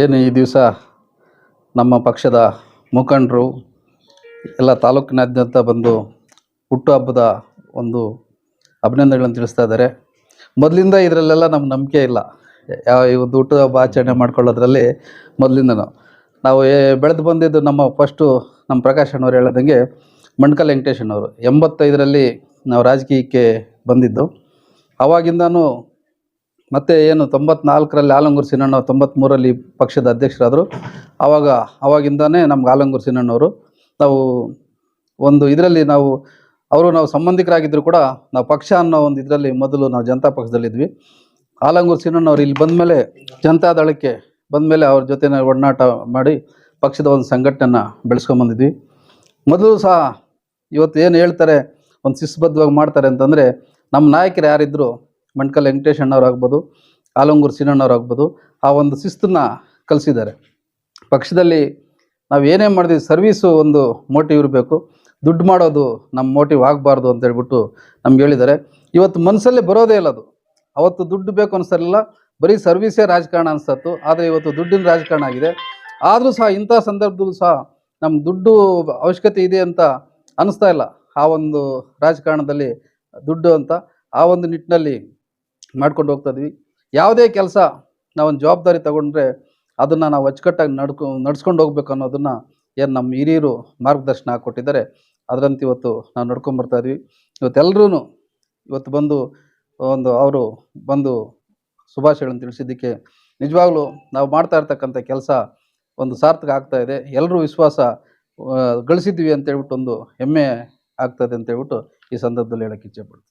ಏನು ಈ ದಿವಸ ನಮ್ಮ ಪಕ್ಷದ ಮುಖಂಡರು ಎಲ್ಲ ತಾಲೂಕಿನಾದ್ಯಂತ ಬಂದು ಹುಟ್ಟುಹಬ್ಬದ ಒಂದು ಅಭಿನಂದನೆಗಳನ್ನು ತಿಳಿಸ್ತಾ ಇದ್ದಾರೆ. ಮೊದಲಿಂದ ಇದರಲ್ಲೆಲ್ಲ ನಮ್ಮ ನಂಬಿಕೆ ಇಲ್ಲ. ಯಾವ ಈ ಒಂದು ಹುಟ್ಟುಹಬ್ಬ ಆಚರಣೆ ಮಾಡ್ಕೊಳ್ಳೋದ್ರಲ್ಲಿ ಮೊದಲಿಂದನೂ. ನಾವು ಬೆಳೆದು ಬಂದಿದ್ದು ನಮ್ಮ ಫಸ್ಟು ನಮ್ಮ ಪ್ರಕಾಶ್ ಅಣ್ಣವ್ರು ಹೇಳೋದಂಗೆ ಮಣ್ಕಲ್ ಅಣ್ಣವರು. ಎಂಬತ್ತೈದರಲ್ಲಿ ನಾವು ರಾಜಕೀಯಕ್ಕೆ ಬಂದಿದ್ದು. ಆವಾಗಿಂದನೂ ಮತ್ತೆ ಏನು ತೊಂಬತ್ನಾಲ್ಕರಲ್ಲಿ ಆಲಂಗೂರು ಸಿನಣ್ಣ ತೊಂಬತ್ತ್ಮೂರಲ್ಲಿ ಪಕ್ಷದ ಅಧ್ಯಕ್ಷರಾದರು. ಆವಾಗ ಆವಾಗಿಂದನೇ ನಮ್ಗೆ ಆಲಂಗೂರು ಸಿನಣ್ಣವರು ನಾವು ಒಂದು ಇದರಲ್ಲಿ ನಾವು, ಅವರು ನಾವು ಸಂಬಂಧಿಕರಾಗಿದ್ದರೂ ಕೂಡ ನಾವು ಪಕ್ಷ ಅನ್ನೋ ಒಂದು ಇದರಲ್ಲಿ ಮೊದಲು ನಾವು ಜನತಾ ಪಕ್ಷದಲ್ಲಿದ್ವಿ. ಆಲಂಗೂರು ಸಿನಣ್ಣವ್ರು ಇಲ್ಲಿ ಬಂದಮೇಲೆ ಜನತಾದಳಕ್ಕೆ ಬಂದಮೇಲೆ ಅವ್ರ ಜೊತೆ ಒಡನಾಟ ಮಾಡಿ ಪಕ್ಷದ ಒಂದು ಸಂಘಟನೆನ ಬೆಳೆಸ್ಕೊಂಬಂದಿದ್ವಿ. ಮೊದಲು ಸಹ ಇವತ್ತು ಏನು ಹೇಳ್ತಾರೆ, ಒಂದು ಶಿಸ್ತುಬದ್ಧವಾಗಿ ಮಾಡ್ತಾರೆ ಅಂತಂದರೆ, ನಮ್ಮ ನಾಯಕರು ಯಾರಿದ್ರು ಮಣ್ಕಲ್ ವೆಂಕಟೇಶ್ ಅಣ್ಣವ್ರು ಆಗ್ಬೋದು ಆಲಂಗೂರು ಸೀನಣ್ಣವ್ರು ಆಗ್ಬೋದು ಆ ಒಂದು ಶಿಸ್ತನ್ನ ಕಲಿಸಿದ್ದಾರೆ. ಪಕ್ಷದಲ್ಲಿ ನಾವು ಏನೇ ಮಾಡಿದ್ವಿ ಸರ್ವೀಸು ಒಂದು ಮೋಟಿವ್ ಇರಬೇಕು. ದುಡ್ಡು ಮಾಡೋದು ನಮ್ಮ ಮೋಟಿವ್ ಆಗಬಾರ್ದು ಅಂತ ಹೇಳ್ಬಿಟ್ಟು ನಮ್ಗೆ ಹೇಳಿದ್ದಾರೆ. ಇವತ್ತು ಮನಸ್ಸಲ್ಲೇ ಬರೋದೇ ಇಲ್ಲ ಅದು. ಅವತ್ತು ದುಡ್ಡು ಬೇಕು ಅನಿಸ್ತಿರಲಿಲ್ಲ ಬರೀ ಸರ್ವೀಸೇ ರಾಜಕಾರಣ ಅನಿಸ್ತತ್ತು ಆದರೆ ಇವತ್ತು ದುಡ್ಡಿನ ರಾಜಕಾರಣ ಆಗಿದೆ. ಆದರೂ ಸಹ ಇಂಥ ಸಂದರ್ಭದಲ್ಲೂ ಸಹ ನಮ್ಮ ದುಡ್ಡು ಅವಶ್ಯಕತೆ ಇದೆ ಅಂತ ಅನಿಸ್ತಾ ಇಲ್ಲ. ಆ ಒಂದು ರಾಜಕಾರಣದಲ್ಲಿ ದುಡ್ಡು ಅಂತ ಆ ಒಂದು ನಿಟ್ಟಿನಲ್ಲಿ ಮಾಡ್ಕೊಂಡು ಹೋಗ್ತಾ ಇದ್ವಿ. ಯಾವುದೇ ಕೆಲಸ ನಾವೊಂದು ಜವಾಬ್ದಾರಿ ತಗೊಂಡ್ರೆ ಅದನ್ನು ನಾವು ಅಚ್ಚುಕಟ್ಟಾಗಿ ನಡ್ಕೊ, ನಡ್ಸ್ಕೊಂಡು ಹೋಗ್ಬೇಕು ಅನ್ನೋದನ್ನು ಏನು ನಮ್ಮ ಹಿರಿಯರು ಮಾರ್ಗದರ್ಶನ ಕೊಟ್ಟಿದ್ದಾರೆ. ಅದರಂತೆ ಇವತ್ತು ನಾವು ನಡ್ಕೊಂಬರ್ತಾ ಇದ್ವಿ. ಇವತ್ತೆಲ್ಲರೂ ಇವತ್ತು ಬಂದು ಒಂದು ಅವರು ಬಂದು ಶುಭಾಶಯಗಳನ್ನು ತಿಳಿಸಿದ್ದಕ್ಕೆ ನಿಜವಾಗ್ಲೂ ನಾವು ಮಾಡ್ತಾ ಇರ್ತಕ್ಕಂಥ ಕೆಲಸ ಒಂದು ಸಾರ್ಥಕ ಆಗ್ತಾ ಇದೆ. ಎಲ್ಲರೂ ವಿಶ್ವಾಸ ಗಳಿಸಿದ್ವಿ ಅಂತೇಳ್ಬಿಟ್ಟು ಒಂದು ಹೆಮ್ಮೆ ಆಗ್ತದೆ ಅಂತ ಹೇಳ್ಬಿಟ್ಟು ಈ ಸಂದರ್ಭದಲ್ಲಿ ಹೇಳಕ್ಕೆ ಇಚ್ಛೆಪಡ್ತೀನಿ